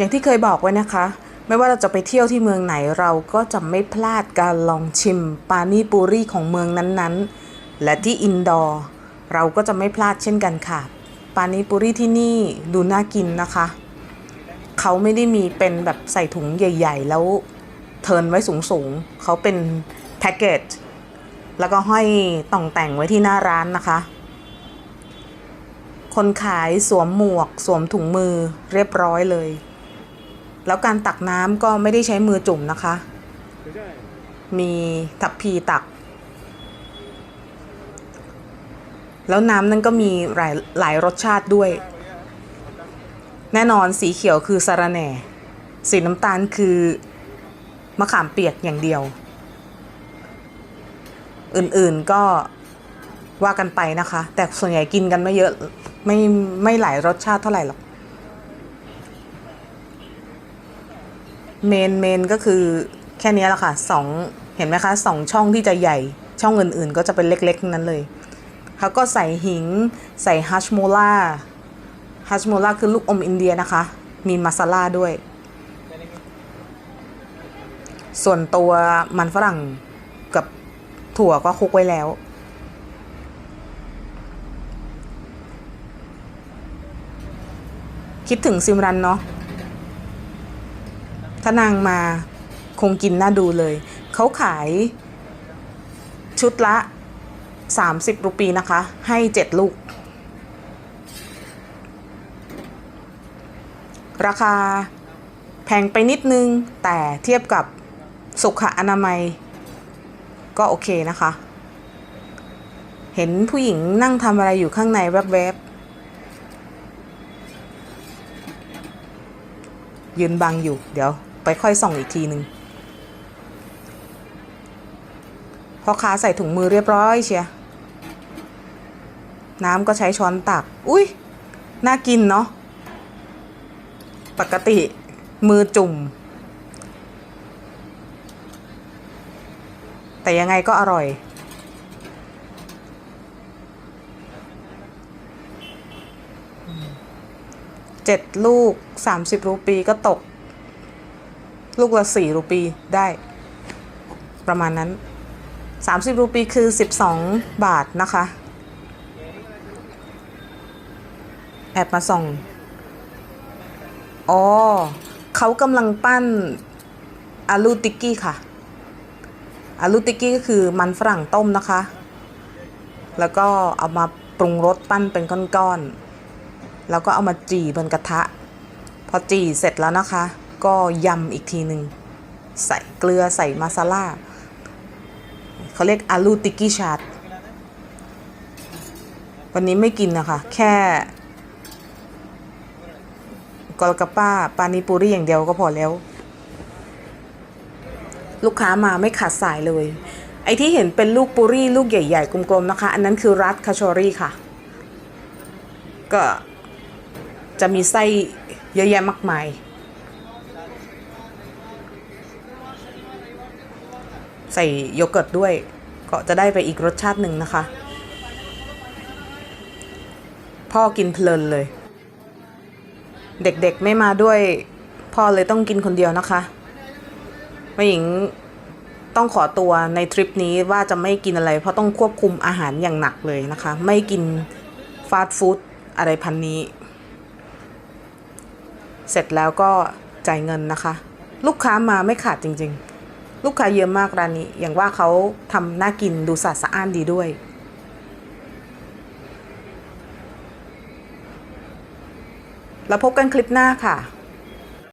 อย่างที่เคยบอกไว้นะคะ ไม่ว่าเราจะไปเที่ยวที่เมืองไหนเราก็จะไม่พลาดการลองชิมปานีปูรีของเมืองนั้นๆ และที่อินดอร์เราก็จะไม่พลาดเช่นกันค่ะ ปานีปูรีที่นี่ดูน่ากินนะคะ เขาไม่ได้มีเป็นแบบใส่ถุงใหญ่ ๆ แล้วเทินไว้สูงๆ เขาเป็นแพ็กเกจแล้วก็ห้อยต่องแต่งไว้ที่หน้าร้านนะคะ คนขายสวมหมวกสวมถุงมือเรียบร้อยเลย แล้วการตักน้ำก็ไม่ได้ใช้มือจุ่มนะคะ มีทัพพีตัก แล้วน้ำนั้นก็มีหลายหลายรสชาติด้วย แน่นอนสีเขียวคือสาระแหน่ สีน้ำตาลคือมะขามเปียกอย่างเดียว อื่นๆก็ว่ากันไปนะคะ แต่ส่วนใหญ่กินกันไม่เยอะ ไม่ไม่หลายรสชาติเท่าไหร่หรอก เมนเมนก็คือแค่นี้แหละค่ะสองเห็นไหมคะสองช่องที่จะใหญ่ช่องอื่นๆ ก็จะเป็นเล็กๆนั้นเลยเขาก็ใส่หิงใส่ฮัชโมล่าฮัชโมล่าคือลูกอมอินเดียนะคะ มีมาซาล่าด้วย ส่วนตัวมันฝรั่งกับถั่วก็คลุกไว้แล้วคิดถึงซิมรันเนาะ ถ้านางมาคงกินน่าดูเลย เขาขายชุดละ 30 รูปีนะคะ ให้ 7 ลูก ราคาแพงไปนิดนึง แต่เทียบกับสุขอนามัย ก็โอเคนะคะ เห็นผู้หญิงนั่งทำอะไรอยู่ข้างในแวบๆ ยืนบังอยู่เดี๋ยว ไปค่อยส่องอีกทีหนึ่งพ่อค้าใส่ถุงมือเรียบร้อยเชียน้ำก็ใช้ช้อนตัก อุ้ยน่ากินเนาะ ปกติมือจุ่ม แต่ยังไงก็อร่อย เจ็ดลูกสามสิบรูปีก็ตก ลูกละสี่รูปีได้ ประมาณนั้นสามสิบรูปีคือสิบสองบาทนะคะ แอบมาส่อง อ๋อ เขากำลังปั้นอาลูติกกี้ค่ะอาลูติกกี้ก็คือมันฝรั่งต้มนะคะ แล้วก็เอามาปรุงรสปั้นเป็นก้อนๆ แล้วก็เอามาจี่บนกระทะ พอจี่เสร็จแล้วนะคะ ก็ยำอีกทีหนึ่งใส่เกลือใส่มาซาล่าเขาเรียกอาลูติกกี้ชาร์ตวันนี้ไม่กินนะคะ แค่กอลกาป้าปานิปุรีอย่างเดียวก็พอแล้ว ลูกค้ามาไม่ขาดสายเลย ไอ้ที่เห็นเป็นลูกปุรีลูกใหญ่ๆกลมๆนะคะ อันนั้นคือรัดคาชอรี่ค่ะ ก็จะมีไส้เยอะแยะมากมาย ใส่โยเกิร์ตด้วย ก็จะได้ไปอีกรสชาติหนึ่งนะคะ พ่อกินเพลินเลย เด็กๆไม่มาด้วย พ่อเลยต้องกินคนเดียวนะคะแม่หญิงต้องขอตัวในทริปนี้ว่าจะไม่กินอะไร เพราะต้องควบคุมอาหารอย่างหนักเลยนะคะ ไม่กินฟาสต์ฟู้ดอะไรพันนี้ เสร็จแล้วก็จ่ายเงินนะคะ ลูกค้ามาไม่ขาดจริง ๆ ลูกค้าเยอะมากร้านนี้ อย่างว่าเขาทำน่ากินดูสะอาดสะอ้านดีด้วย แล้วพบกันคลิปหน้าค่ะ